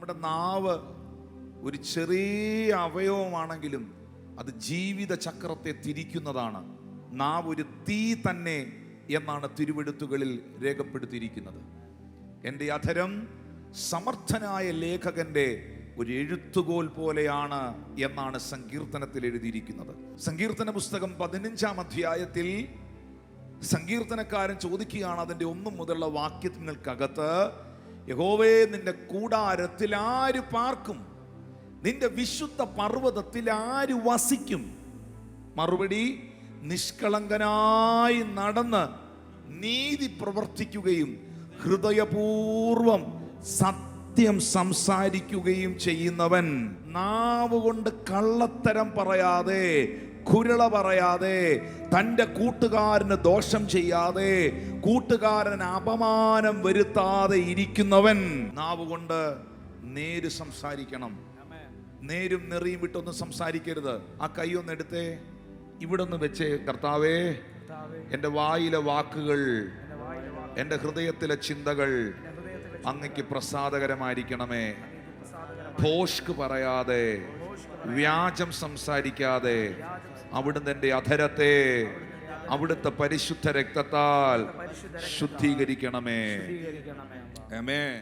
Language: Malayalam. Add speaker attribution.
Speaker 1: നമ്മുടെ നാവ് ഒരു ചെറിയ അവയവമാണെങ്കിലും അത് ജീവിത ചക്രത്തെ തിരിക്കുന്നതാണ്. നാവ് ഒരു തീ തന്നെ എന്നാണ് തിരുവെടുത്തുകളിൽ രേഖപ്പെടുത്തിയിരിക്കുന്നത്. എന്റെ അധരം സമർത്ഥനായ ലേഖകന്റെ ഒരു എഴുത്തുകോൽ പോലെയാണ് എന്നാണ് സങ്കീർത്തനത്തിൽ എഴുതിയിരിക്കുന്നത്. സങ്കീർത്തന പുസ്തകം പതിനഞ്ചാം അധ്യായത്തിൽ സങ്കീർത്തനക്കാരൻ ചോദിക്കുകയാണ് അതിന്റെ ഒന്നും മുതലുള്ള വാക്യങ്ങൾക്കകത്ത് യഹോവേ നിന്റെ കൂടാരത്തിൽ ആര് പാർക്കും? നിന്റെ വിശുദ്ധ പർവതത്തിൽ ആര് വസിക്കും? മറുപടി നിഷ്കളങ്കനായി നടന്ന് നീതി പ്രവർത്തിക്കുകയും ഹൃദയപൂർവം സത്യം സംസാരിക്കുകയും ചെയ്യുന്നവൻ നാവുകൊണ്ട് കള്ളത്തരം പറയാതെ കുരള പറയാതെ തന്റെ കൂട്ടുകാരന് ദോഷം ചെയ്യാതെ കൂട്ടുകാരന് അപമാനം വരുത്താതെ ഇരിക്കുന്നവൻ നാവ് കൊണ്ട് നേര് സംസാരിക്കണം. നേരും നെറിയും വിട്ടൊന്നും സംസാരിക്കരുത്. ആ കൈ ഒന്ന് എടുത്തേ. ഇവിടെ ഒന്ന് വെച്ചേ കർത്താവേ. എന്റെ വായിലെ വാക്കുകൾ എന്റെ ഹൃദയത്തിലെ ചിന്തകൾ അങ്ങക്ക് പ്രസാദകരമായിരിക്കണമേ. ഭോഷ്ക് പറയാതെ വ്യാജം സംസാരിക്കാതെ അവിടുന്ന് എന്റെ അധരത്തെ അവിടുത്തെ പരിശുദ്ധ രക്തത്താൽ ശുദ്ധീകരിക്കണമേ. ആമേൻ